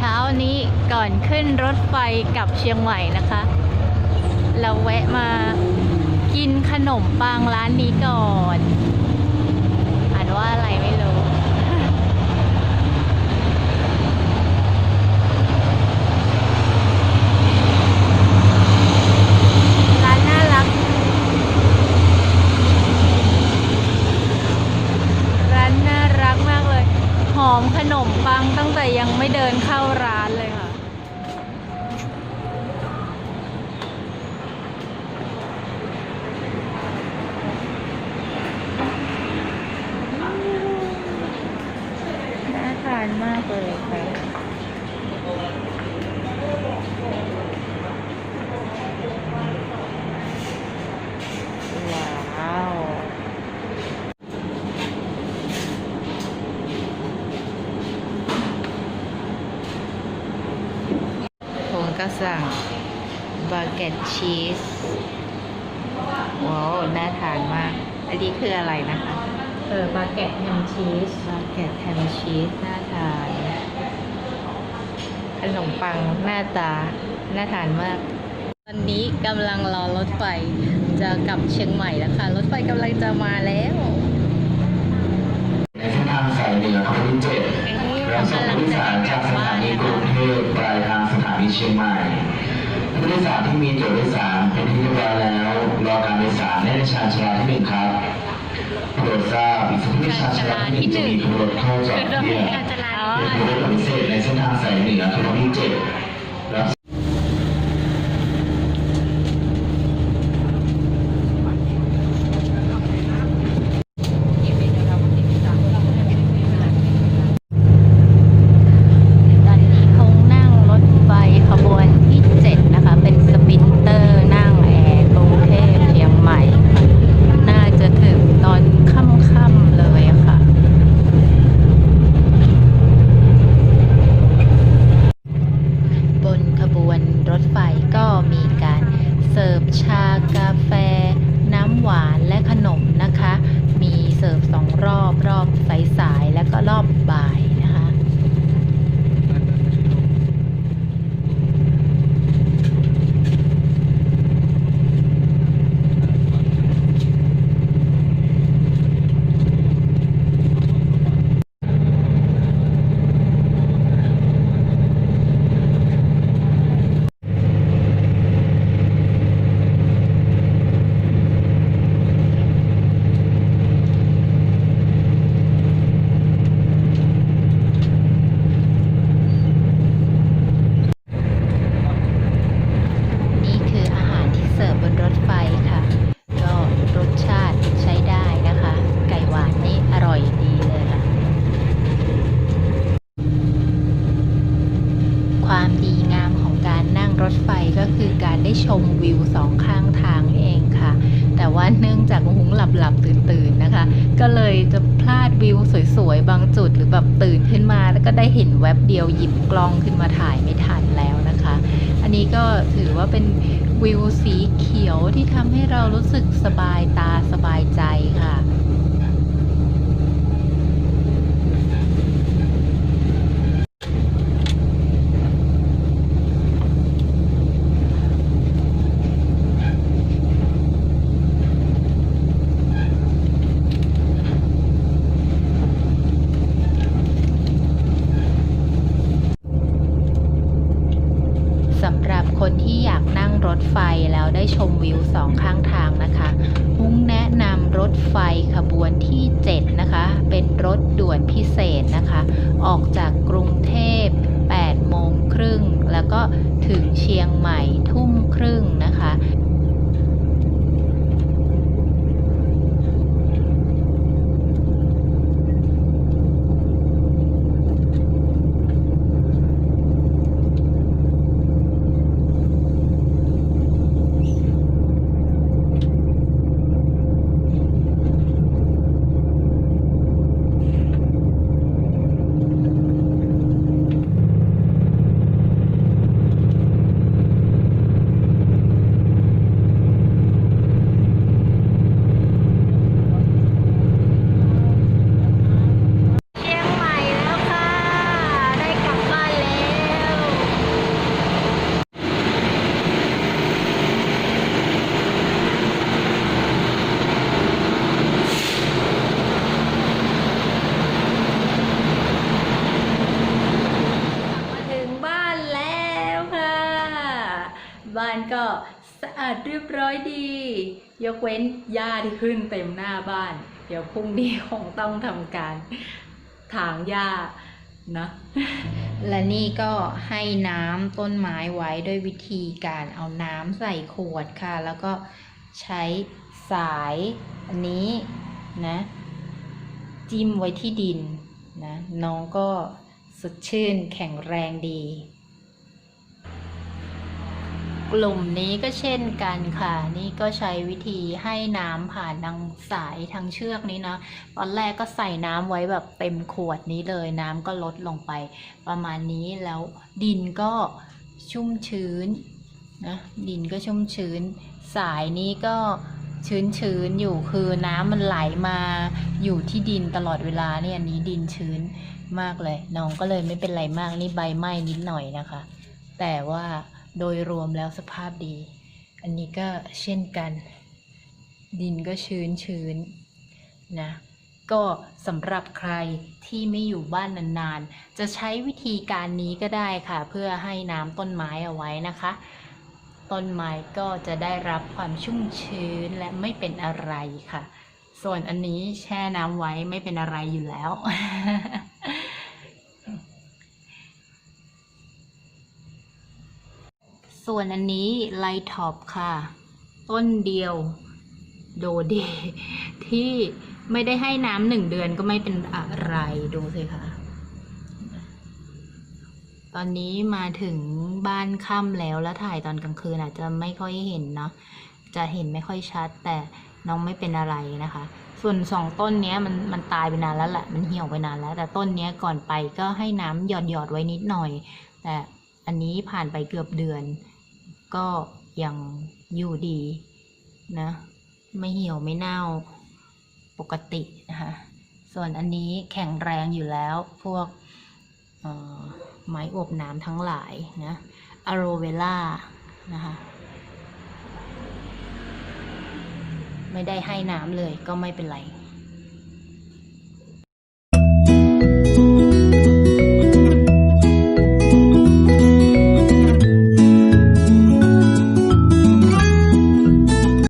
เช้านี้ก่อนขึ้นรถไฟกลับเชียงใหม่นะคะ เราแวะมากินขนมปังร้านนี้ก่อน อ่านว่าอะไรไม่รู้ ร้านน่ารัก ร้านน่ารักมากเลย หอมขนมปังตั้งแต่ยัง ไม่เดินเข้าร้านเลยค่ะ น่าทานมากเลยค่ะ ว้าว ผม ก็สั่งบาเกตชีสว้าวน่าทานมาก อันนี้คืออะไรนะคะ เออบาเก็ตแฮมชีสบาเกตแฮมชีสน่าทานขนมปังหน้าตา น่าทานมาก ตอนนี้กำลังรอรถไฟจะกลับเชียงใหม่แล้วค่ะ รถไฟกำลังจะมาแล้วในเส้นทางสายเหนือขบวนที่เจ็ดอันนี้รับส่งผู้โดยสารจากสถานีกรุงเทพปลายทาง สถานีเชียงใหม่ผู้โดยสารที่มีตั๋วโดยสารเป็นที่เรียบร้อยแล้วรอการโดยสารได้ในชานชาลาที่หนึ่งครับโปรดทราบอีกสักครู่ชานชาลาที่หนึ่งจะมีขบวนเข้าจอดเทียบอ๋อเป็นขบวนพิเศษในเส้นทางสายเหนือขบวนที่เจ็ดรับ ตอนนี้คงนั่งรถไฟขบวนที่ 7 นะคะ เป็นสปินเตอร์นั่งแอร์กรุงเทพเชียงใหม่ค่ะน่าจะถึงตอนค่ำๆเลยอะค่ะ บนขบวนรถไฟก็มีการเสิร์ฟชากาแฟ น้ำหวานและขนมนะคะ มีเสิร์ฟสองรอบรอบสายๆแล้วก็รอบบ่ายนะคะ นี่คืออาหารที่เสิร์ฟบนรถไฟค่ะ ก็รสชาติใช้ได้นะคะ ไก่หวานนี่อร่อยดีเลยค่ะ ความดีงามของการนั่งรถไฟก็คือการได้ชมวิวสองข้างทางนี่เองค่ะ แต่ว่าเนื่องจากหุงหลับหลับตื่นตื่นๆนะคะ ก็เลยจะพลาดวิว สวยๆ บางจุดหรือแบบตื่นขึ้นมาแล้วก็ได้เห็นแวบเดียวหยิบกล้องขึ้นมาถ่ายไม่ทันแล้วนะคะ อันนี้ก็ถือว่าเป็นวิวสีเขียวที่ทำให้เรารู้สึกสบายตาสบายใจค่ะ สำหรับคนที่อยากนั่งร ถไฟแล้วได้ชมวิวสองข้างทางนะคะมุ้งแนะนำรถไฟขบวนที่ 7 นะคะ เป็นรถด่วนพิเศษนะคะ ออกจากกรุงเทพ8โมงครึ่ง แล้วก็ถึงเชียงใหม่ทุ่มครึ่งนะคะ ข บ้านก็ สะอาดเรียบร้อยดี ยกเว้นหญ้าที่ขึ้นเต็มหน้าบ้าน เดี๋ยวพรุ่งนี้คงต้องทำการถางหญ้านะและนี่ก็ให้น้ำต้นไม้ไว้ด้วยวิธีการเอาน้ำใส่ขวดค่ะ แล้วก็ใช้สายอันนี้นะ จิ้มไว้ที่ดินนะน้องก็สดชื่นแข็งแรงดี กลุ่มนี้ก็เช่นกันค่ะ นี่ก็ใช้วิธีให้น้ำผ่านทางสายทางเชือกนี้นะตอนแรกก็ใส่น้ำไว้แบบเต็มขวดนี้เลย น้ำก็ลดลงไป ประมาณนี้แล้วดินก็ชุ่มชื้นนะดินก็ชุ่มชื้น สายนี้ก็ชื้นชื้นอยู่คือน้ำมันไหลมาอยู่ที่ดินตลอดเวลาเนี่ยอันนี้ดินชื้นมากเลยน้องก็เลยไม่เป็นไรมากนี่ใบไหม้นิดหน่อยนะคะ แต่ว่า โดยรวมแล้วสภาพดี อันนี้ก็เช่นกัน ดินก็ชื้นชื้นๆนะก็สำหรับใครที่ไม่อยู่บ้านนานๆ จะใช้วิธีการนี้ก็ได้ค่ะ เพื่อให้น้ำต้นไม้เอาไว้นะคะ ต้นไม้ก็จะได้รับความชุ่มชื้นและไม่เป็นอะไรค่ะ ส่วนอันนี้แช่น้ำไว้ไม่เป็นอะไรอยู่แล้ว ส่วนอันนี้ไลท็อปค่ะ ต้นเดียวโดเดที่ไม่ได้ให้น้ำหนึ่งเดือนก็ไม่เป็นอะไรดูสิคะตอนนี้มาถึงบ้านค่ำแล้วแล้วถ่ายตอนกลางคืนอาจจะไม่ค่อยเห็นเนาะจะเห็นไม่ค่อยชัด แต่น้องไม่เป็นอะไรนะคะ ส่วนสองต้นเนี้ยมันมันตายไปนานแล้วแหละมันเหี่ยวไปนานแล้ว แต่ต้นเนี้ยก่อนไปก็ให้น้ำหยอดหยอดไว้นิดหน่อย แต่อันนี้ผ่านไปเกือบเดือน ก็ยังอยู่ดีนะ ไม่เหี่ยวไม่เน่าปกตินะคะ ส่วนอันนี้แข็งแรงอยู่แล้วพวกไม้อบน้ำทั้งหลายนะอะโรเวล่านะคะไม่ได้ให้น้ำเลยก็ไม่เป็นไร